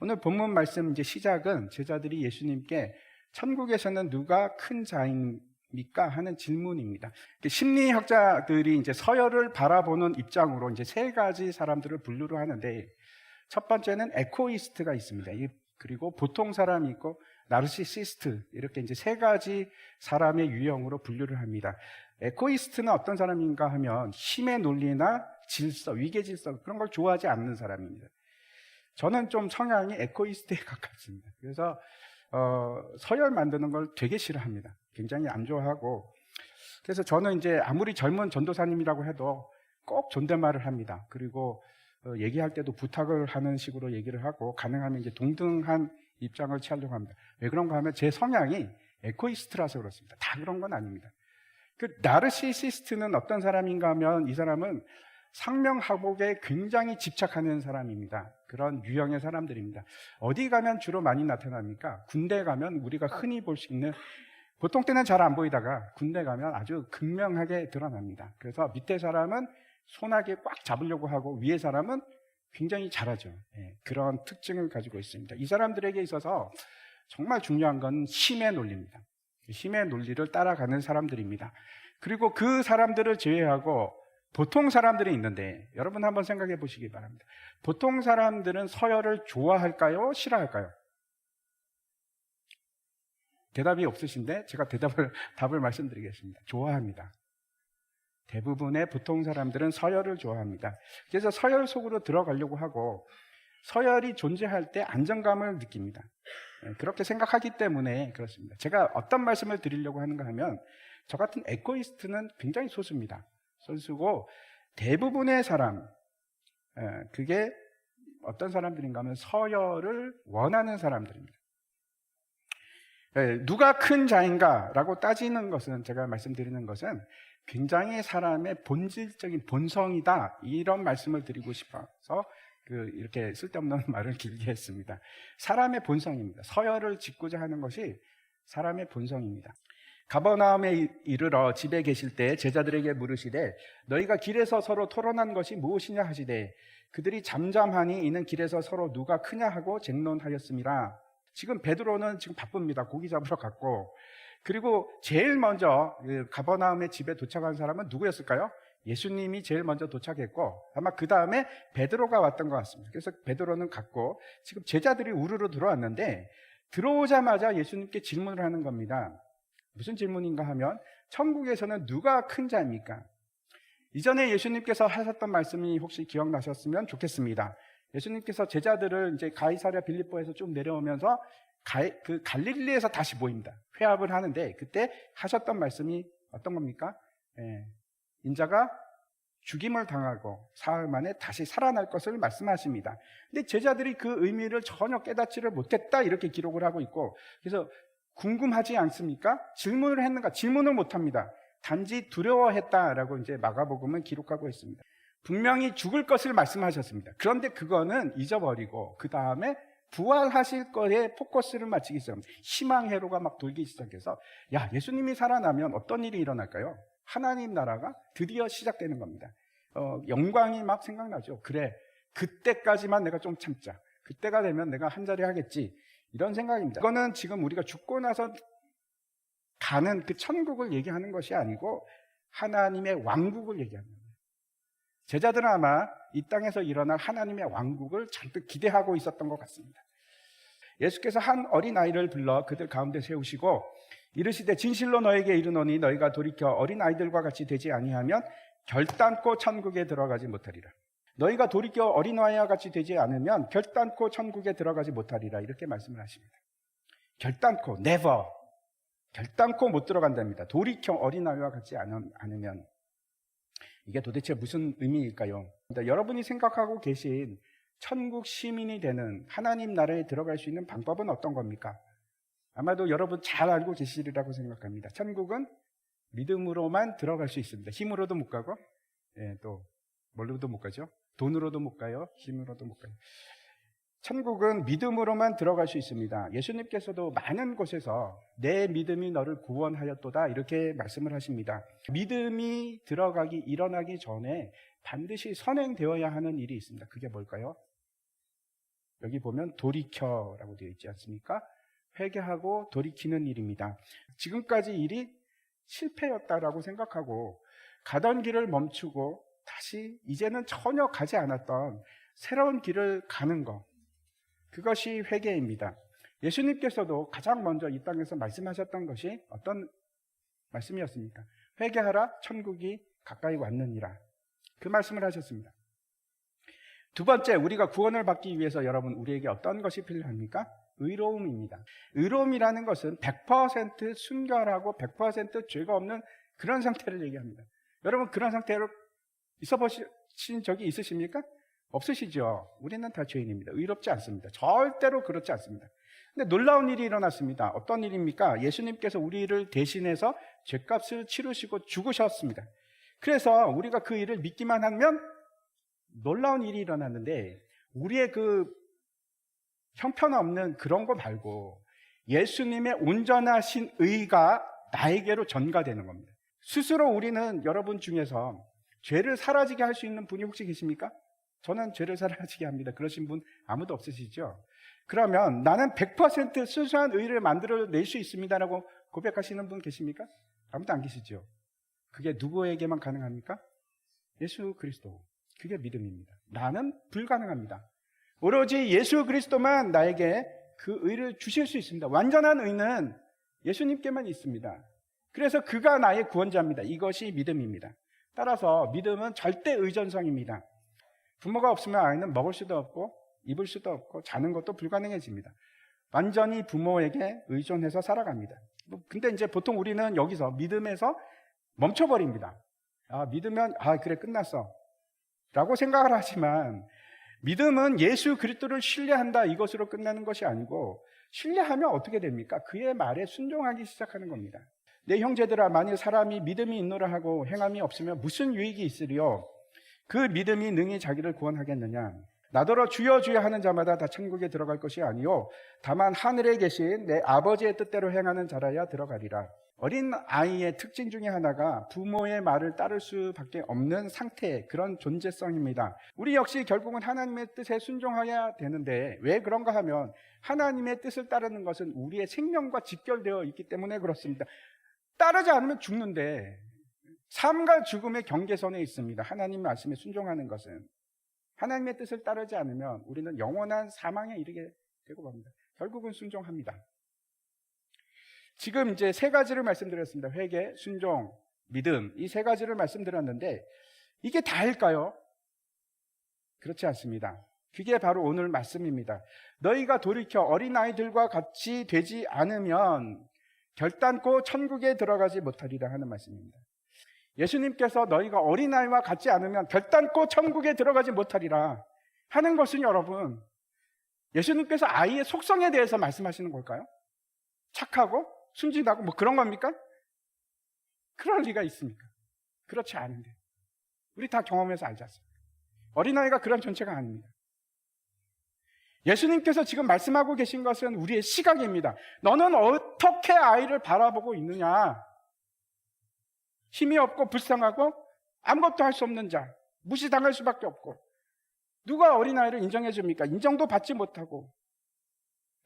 오늘 본문 말씀 이제 시작은 제자들이 예수님께 천국에서는 누가 큰 자입니까 하는 질문입니다. 심리학자들이 이제 서열을 바라보는 입장으로 이제 세 가지 사람들을 분류를 하는데 첫 번째는 에코이스트가 있습니다. 이- 그리고 보통 사람이 있고 나르시시스트 이렇게 이제 세 가지 사람의 유형으로 분류를 합니다. 에코이스트는 어떤 사람인가 하면 힘의 논리나 질서, 위계 질서 그런 걸 좋아하지 않는 사람입니다. 저는 좀 성향이 에코이스트에 가깝습니다. 그래서 어, 서열 만드는 걸 되게 싫어합니다. 굉장히 안 좋아하고 그래서 저는 이제 아무리 젊은 전도사님이라고 해도 꼭 존댓말을 합니다. 그리고 어, 얘기할 때도 부탁을 하는 식으로 얘기를 하고 가능하면 이제 동등한 입장을 취하려고 합니다. 왜 그런가 하면 제 성향이 에코이스트라서 그렇습니다. 다 그런 건 아닙니다. 그 나르시시스트는 어떤 사람인가 하면 이 사람은 상명하복에 굉장히 집착하는 사람입니다. 그런 유형의 사람들입니다. 어디 가면 주로 많이 나타납니까? 군대 가면 우리가 흔히 볼 수 있는 보통 때는 잘 안 보이다가 군대 가면 아주 극명하게 드러납니다. 그래서 밑에 사람은 손아귀 꽉 잡으려고 하고 위에 사람은 굉장히 잘하죠. 예, 그런 특징을 가지고 있습니다. 이 사람들에게 있어서 정말 중요한 건 힘의 논리입니다. 힘의 논리를 따라가는 사람들입니다. 그리고 그 사람들을 제외하고 보통 사람들이 있는데 여러분 한번 생각해 보시기 바랍니다. 보통 사람들은 서열을 좋아할까요? 싫어할까요? 대답이 없으신데 제가 대답을 답을 말씀드리겠습니다. 좋아합니다. 대부분의 보통 사람들은 서열을 좋아합니다. 그래서 서열 속으로 들어가려고 하고 서열이 존재할 때 안정감을 느낍니다. 예, 그렇게 생각하기 때문에 그렇습니다. 제가 어떤 말씀을 드리려고 하는가 하면 저 같은 에코이스트는 굉장히 소수입니다. 소수고 대부분의 사람 예, 그게 어떤 사람들인가 하면 서열을 원하는 사람들입니다. 예, 누가 큰 자인가라고 따지는 것은 제가 말씀드리는 것은 굉장히 사람의 본질적인 본성이다 이런 말씀을 드리고 싶어서 그 이렇게 쓸데없는 말을 길게 했습니다. 사람의 본성입니다. 서열을 짓고자 하는 것이 사람의 본성입니다. 가버나움에 이르러 집에 계실 때 제자들에게 물으시되 너희가 길에서 서로 토론한 것이 무엇이냐 하시되 그들이 잠잠하니 이는 길에서 서로 누가 크냐 하고 쟁론하였습니다. 지금 베드로는 지금 바쁩니다. 고기 잡으러 갔고 그리고 제일 먼저 그 가버나움의 집에 도착한 사람은 누구였을까요? 예수님이 제일 먼저 도착했고 아마 그 다음에 베드로가 왔던 것 같습니다. 그래서 베드로는 갔고 지금 제자들이 우르르 들어왔는데 들어오자마자 예수님께 질문을 하는 겁니다. 무슨 질문인가 하면 천국에서는 누가 큰 자입니까? 이전에 예수님께서 하셨던 말씀이 혹시 기억나셨으면 좋겠습니다. 예수님께서 제자들을 이제 가이사랴 빌립보에서 쭉 내려오면서 가, 그 갈릴리에서 다시 모입니다. 회합을 하는데 그때 하셨던 말씀이 어떤 겁니까? 예, 인자가 죽임을 당하고 사흘 만에 다시 살아날 것을 말씀하십니다. 근데 제자들이 그 의미를 전혀 깨닫지를 못했다 이렇게 기록을 하고 있고 그래서 궁금하지 않습니까? 질문을 했는가? 질문을 못합니다. 단지 두려워했다라고 이제 마가복음은 기록하고 있습니다. 분명히 죽을 것을 말씀하셨습니다. 그런데 그거는 잊어버리고 그 다음에 부활하실 거에 포커스를 맞추기 시작합니다. 희망 회로가 막 돌기 시작해서 야 예수님이 살아나면 어떤 일이 일어날까요? 하나님 나라가 드디어 시작되는 겁니다. 어, 영광이 막 생각나죠. 그래 그때까지만 내가 좀 참자. 그때가 되면 내가 한 자리 하겠지. 이런 생각입니다. 이거는 지금 우리가 죽고 나서 가는 그 천국을 얘기하는 것이 아니고 하나님의 왕국을 얘기하는 겁니다. 제자들은 아마 이 땅에서 일어날 하나님의 왕국을 잔뜩 기대하고 있었던 것 같습니다. 예수께서 한 어린아이를 불러 그들 가운데 세우시고 이르시되 진실로 너에게 이르노니 너희가 돌이켜 어린아이들과 같이 되지 아니하면 결단코 천국에 들어가지 못하리라. 너희가 돌이켜 어린아이와 같이 되지 않으면 결단코 천국에 들어가지 못하리라. 이렇게 말씀을 하십니다. 결단코, never. 결단코 못 들어간답니다. 돌이켜 어린아이와 같지 않으면. 이게 도대체 무슨 의미일까요? 여러분이 생각하고 계신 천국 시민이 되는 하나님 나라에 들어갈 수 있는 방법은 어떤 겁니까? 아마도 여러분 잘 알고 계시리라고 생각합니다. 천국은 믿음으로만 들어갈 수 있습니다. 힘으로도 못 가고, 예, 또, 뭘로도 못 가죠? 돈으로도 못 가요. 힘으로도 못 가요. 천국은 믿음으로만 들어갈 수 있습니다. 예수님께서도 많은 곳에서 내 믿음이 너를 구원하였도다 이렇게 말씀을 하십니다. 믿음이 들어가기 일어나기 전에 반드시 선행되어야 하는 일이 있습니다. 그게 뭘까요? 여기 보면 돌이켜라고 되어 있지 않습니까? 회개하고 돌이키는 일입니다. 지금까지 일이 실패였다라고 생각하고 가던 길을 멈추고 다시 이제는 전혀 가지 않았던 새로운 길을 가는 것. 그것이 회개입니다. 예수님께서도 가장 먼저 이 땅에서 말씀하셨던 것이 어떤 말씀이었습니까? 회개하라 천국이 가까이 왔느니라. 그 말씀을 하셨습니다. 두 번째, 우리가 구원을 받기 위해서 여러분 우리에게 어떤 것이 필요합니까? 의로움입니다. 의로움이라는 것은 100% 순결하고 100% 죄가 없는 그런 상태를 얘기합니다. 여러분 그런 상태로 있어 보신 적이 있으십니까? 없으시죠? 우리는 다 죄인입니다. 의롭지 않습니다. 절대로 그렇지 않습니다. 근데 놀라운 일이 일어났습니다. 어떤 일입니까? 예수님께서 우리를 대신해서 죄값을 치르시고 죽으셨습니다. 그래서 우리가 그 일을 믿기만 하면 놀라운 일이 일어났는데 우리의 그 형편없는 그런 거 말고 예수님의 온전하신 의가 나에게로 전가되는 겁니다. 스스로 우리는 여러분 중에서 죄를 사라지게 할 수 있는 분이 혹시 계십니까? 저는 죄를 사라지게 합니다. 그러신 분 아무도 없으시죠? 그러면 나는 100% 순수한 의를 만들어낼 수 있습니다라고 고백하시는 분 계십니까? 아무도 안 계시죠? 그게 누구에게만 가능합니까? 예수 그리스도. 그게 믿음입니다. 나는 불가능합니다. 오로지 예수 그리스도만 나에게 그 의를 주실 수 있습니다. 완전한 의는 예수님께만 있습니다. 그래서 그가 나의 구원자입니다. 이것이 믿음입니다. 따라서 믿음은 절대 의존성입니다. 부모가 없으면 아이는 먹을 수도 없고 입을 수도 없고 자는 것도 불가능해집니다. 완전히 부모에게 의존해서 살아갑니다. 뭐, 근데 이제 보통 우리는 여기서 믿음에서 멈춰버립니다. 아, 믿으면, 아, 그래, 끝났어. 라고 생각을 하지만 믿음은 예수 그리스도를 신뢰한다 이것으로 끝나는 것이 아니고 신뢰하면 어떻게 됩니까? 그의 말에 순종하기 시작하는 겁니다. 내 형제들아 만일 사람이 믿음이 있노라 하고 행함이 없으면 무슨 유익이 있으리요? 그 믿음이 능히 자기를 구원하겠느냐? 나더러 주여 주여 하는 자마다 다 천국에 들어갈 것이 아니요 다만 하늘에 계신 내 아버지의 뜻대로 행하는 자라야 들어가리라. 어린 아이의 특징 중에 하나가 부모의 말을 따를 수밖에 없는 상태, 그런 존재성입니다. 우리 역시 결국은 하나님의 뜻에 순종해야 되는데 왜 그런가 하면 하나님의 뜻을 따르는 것은 우리의 생명과 직결되어 있기 때문에 그렇습니다. 따르지 않으면 죽는데 삶과 죽음의 경계선에 있습니다. 하나님 말씀에 순종하는 것은 하나님의 뜻을 따르지 않으면 우리는 영원한 사망에 이르게 되고 맙니다. 결국은 순종합니다. 지금 이제 세 가지를 말씀드렸습니다. 회개, 순종, 믿음. 이 세 가지를 말씀드렸는데 이게 다일까요? 그렇지 않습니다. 그게 바로 오늘 말씀입니다. 너희가 돌이켜 어린아이들과 같이 되지 않으면 결단코 천국에 들어가지 못하리라 하는 말씀입니다. 예수님께서 너희가 어린아이와 같지 않으면 결단코 천국에 들어가지 못하리라 하는 것은 여러분, 예수님께서 아이의 속성에 대해서 말씀하시는 걸까요? 착하고 순진하고 뭐 그런 겁니까? 그럴 리가 있습니까? 그렇지 않은데. 우리 다 경험해서 알지 않습니까? 어린아이가 그런 존재가 아닙니다. 예수님께서 지금 말씀하고 계신 것은 우리의 시각입니다. 너는 어떻게 아이를 바라보고 있느냐? 힘이 없고 불쌍하고 아무것도 할 수 없는 자, 무시당할 수밖에 없고 누가 어린아이를 인정해 줍니까? 인정도 받지 못하고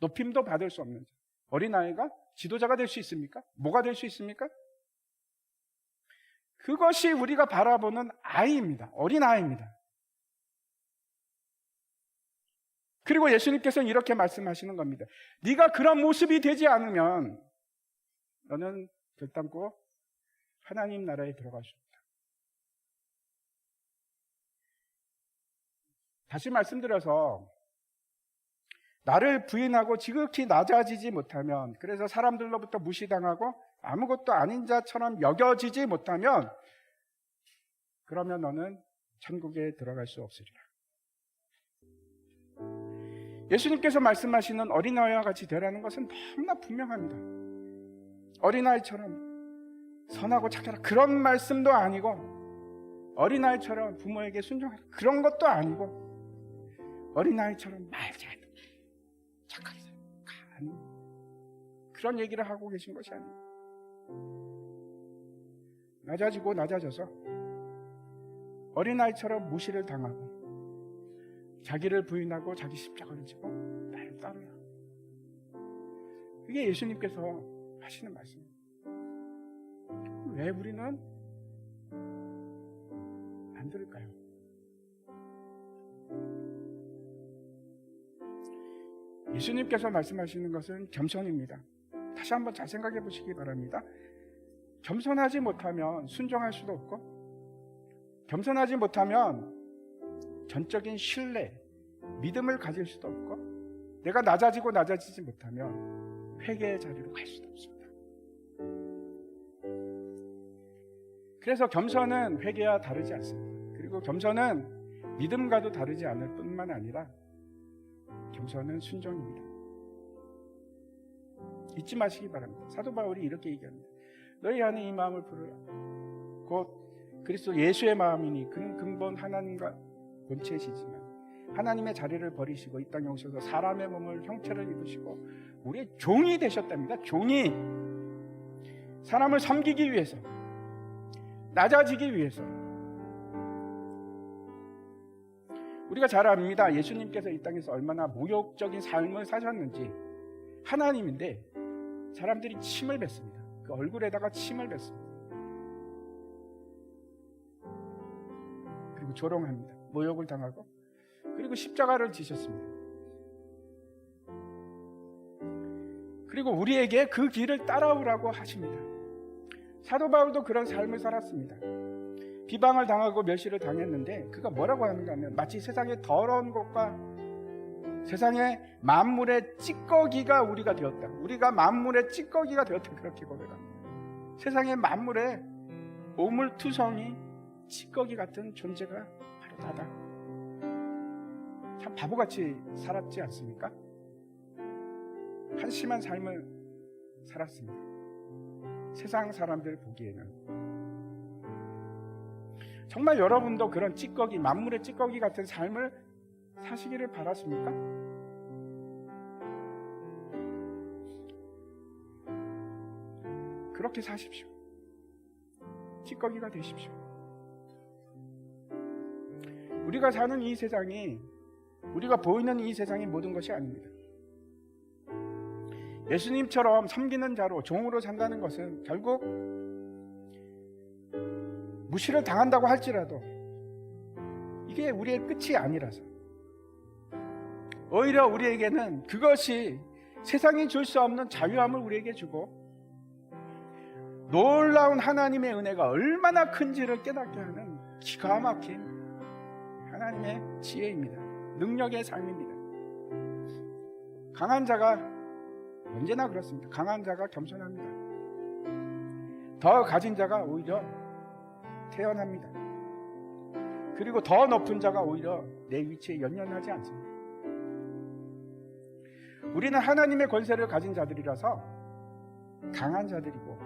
높임도 받을 수 없는 자. 어린아이가 지도자가 될 수 있습니까? 뭐가 될 수 있습니까? 그것이 우리가 바라보는 아이입니다. 어린아이입니다. 그리고 예수님께서는 이렇게 말씀하시는 겁니다. 네가 그런 모습이 되지 않으면 너는 결단코 하나님 나라에 들어갈 수 없다. 다시 말씀드려서 나를 부인하고 지극히 낮아지지 못하면 그래서 사람들로부터 무시당하고 아무것도 아닌 자처럼 여겨지지 못하면 그러면 너는 천국에 들어갈 수 없으리라. 예수님께서 말씀하시는 어린아이와 같이 되라는 것은 너무나 분명합니다. 어린아이처럼 선하고 착하라 그런 말씀도 아니고 어린아이처럼 부모에게 순종하라 그런 것도 아니고 어린아이처럼 말잘 착하게 살아. 그런 얘기를 하고 계신 것이 아니에요. 낮아지고 낮아져서 어린아이처럼 무시를 당하고 자기를 부인하고 자기 십자가를 지고 나를 따르라. 그게 예수님께서 하시는 말씀입니다. 왜 우리는 안 들을까요? 예수님께서 말씀하시는 것은 겸손입니다. 다시 한번 잘 생각해 보시기 바랍니다. 겸손하지 못하면 순종할 수도 없고, 겸손하지 못하면 전적인 신뢰, 믿음을 가질 수도 없고, 내가 낮아지고 낮아지지 못하면 회개의 자리로 갈 수도 없습니다. 그래서 겸손은 회개와 다르지 않습니다. 그리고 겸손은 믿음과도 다르지 않을 뿐만 아니라 겸손은 순종입니다. 잊지 마시기 바랍니다. 사도 바울이 이렇게 얘기합니다. 너희 안에 이 마음을 부르라. 곧 그리스도 예수의 마음이니 그는 근본 하나님과 본체시지만 하나님의 자리를 버리시고 이 땅에 오셔서 사람의 몸을 형체를 입으시고 우리의 종이 되셨답니다. 종이 사람을 섬기기 위해서 낮아지기 위해서 우리가 잘 압니다. 예수님께서 이 땅에서 얼마나 모욕적인 삶을 사셨는지 하나님인데 사람들이 침을 뱉습니다. 그 얼굴에다가 침을 뱉습니다. 그리고 조롱합니다. 모욕을 당하고 그리고 십자가를 지셨습니다. 그리고 우리에게 그 길을 따라오라고 하십니다. 사도 바울도 그런 삶을 살았습니다. 비방을 당하고 멸시를 당했는데 그가 뭐라고 하는가 하면 마치 세상의 더러운 것과 세상의 만물의 찌꺼기가 우리가 되었다. 우리가 만물의 찌꺼기가 되었다. 그렇게 고백합니다. 세상의 만물의 오물투성이 찌꺼기 같은 존재가 바로 나다. 참 바보같이 살았지 않습니까? 한심한 삶을 살았습니다. 세상 사람들 보기에는 정말 여러분도 그런 찌꺼기, 만물의 찌꺼기 같은 삶을 사시기를 바라십니까? 그렇게 사십시오. 찌꺼기가 되십시오. 우리가 사는 이 세상이 우리가 보이는 이 세상이 모든 것이 아닙니다. 예수님처럼 섬기는 자로 종으로 산다는 것은 결국 무시를 당한다고 할지라도 이게 우리의 끝이 아니라서 오히려 우리에게는 그것이 세상이 줄 수 없는 자유함을 우리에게 주고 놀라운 하나님의 은혜가 얼마나 큰지를 깨닫게 하는 기가 막힌 하나님의 지혜입니다. 능력의 삶입니다. 강한 자가 언제나 그렇습니다. 강한 자가 겸손합니다. 더 가진 자가 오히려 태연합니다. 그리고 더 높은 자가 오히려 내 위치에 연연하지 않습니다. 우리는 하나님의 권세를 가진 자들이라서 강한 자들이고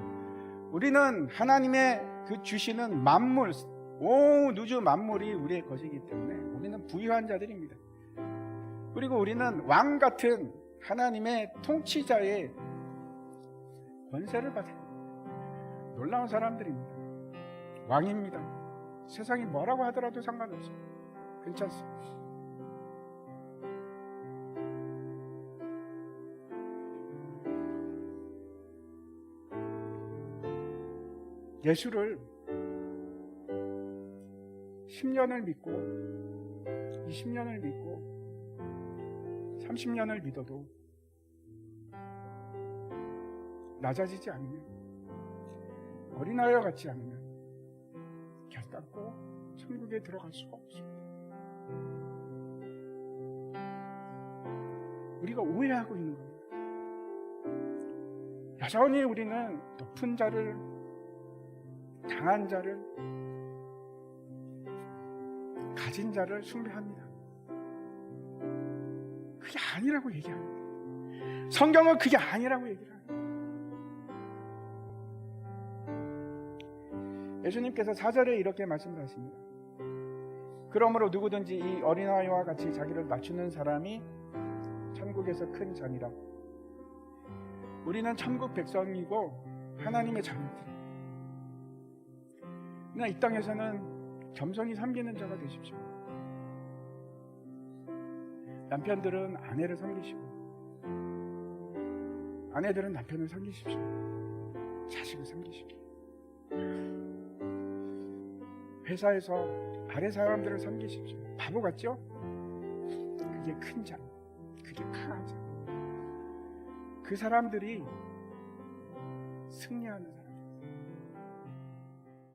우리는 하나님의 그 주시는 만물 온 우주 만물이 우리의 것이기 때문에 우리는 부유한 자들입니다. 그리고 우리는 왕 같은 하나님의 통치자의 권세를 받은 놀라운 사람들입니다. 왕입니다. 세상이 뭐라고 하더라도 상관없습니다. 괜찮습니다. 예수를 10년을 믿고 20년을 믿고 30년을 믿어도 낮아지지 않으면 어린아이와 같지 않으면 결단코 천국에 들어갈 수가 없습니다. 우리가 오해하고 있는 겁니다. 여전히 우리는 높은 자를 강한 자를 가진 자를 숭배합니다. 그게 아니라고 얘기합니다. 성경은 그게 아니라고 얘기를 합니다. 예수님께서 4절에 이렇게 말씀하십니다. 그러므로 누구든지 이 어린아이와 같이 자기를 낮추는 사람이 천국에서 큰 자니라. 우리는 천국 백성이고 하나님의 자녀들. 그러나 이 땅에서는 겸손히 섬기는 자가 되십시오. 남편들은 아내를 섬기시고 아내들은 남편을 섬기십시오. 자식을 섬기십시오. 회사에서 아래 사람들을 섬기십시오. 바보 같죠? 그게 큰 자, 그게 강한 자. 그 사람들이 승리하는 사람.